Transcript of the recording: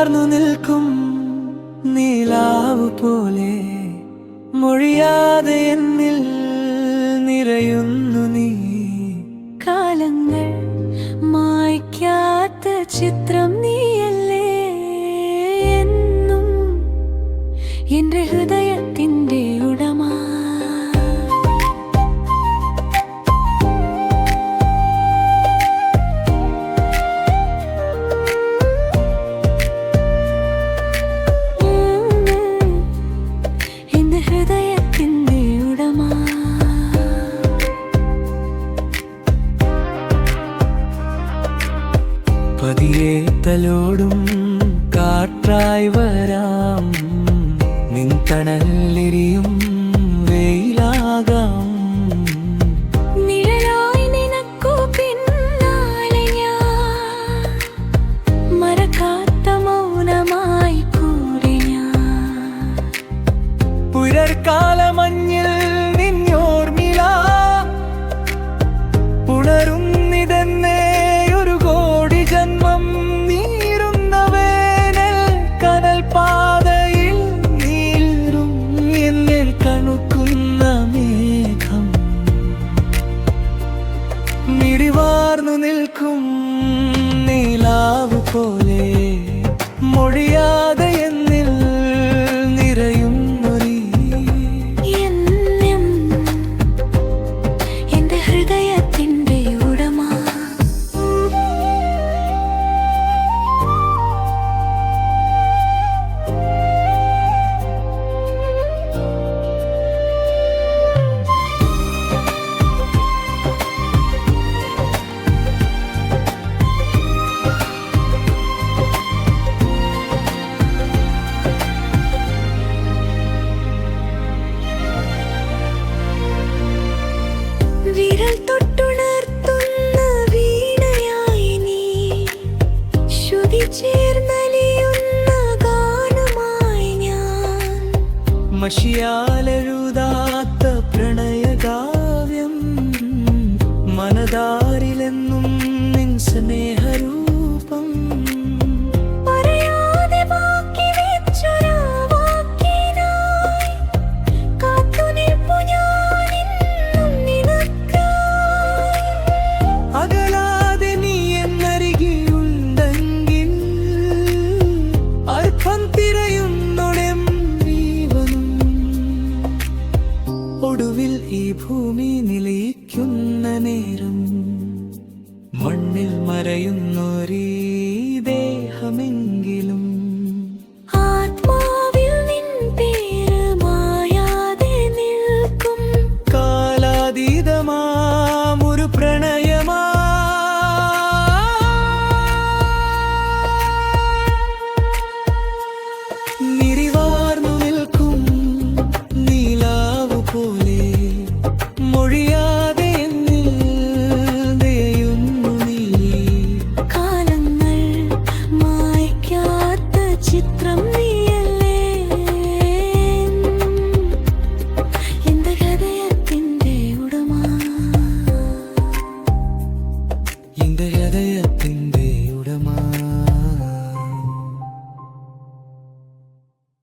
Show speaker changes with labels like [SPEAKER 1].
[SPEAKER 1] ചാർന്നു നിൽക്കും നീലാവ് പോലെ. മൊഴിയാതെ എന്നിൽ നിറയുന്നു നീ.
[SPEAKER 2] കാലങ്ങൾ മായ്ക്കാത്ത ചിത്രം നീയല്ലേ എന്നും. എന്റെ ഹൃദയത്തിന്റെ
[SPEAKER 1] പതിയെ തലോടും കാറ്റായി വരാം. നിൻ തണലിരിയും വെയിലാകാം.
[SPEAKER 2] മൗനമായി
[SPEAKER 1] പോലെ മഷിയാലെഴുതാത്ത പ്രണയകാവ്യം മനതാരിലെന്നും നിൻ സ്നേഹരൂപം you know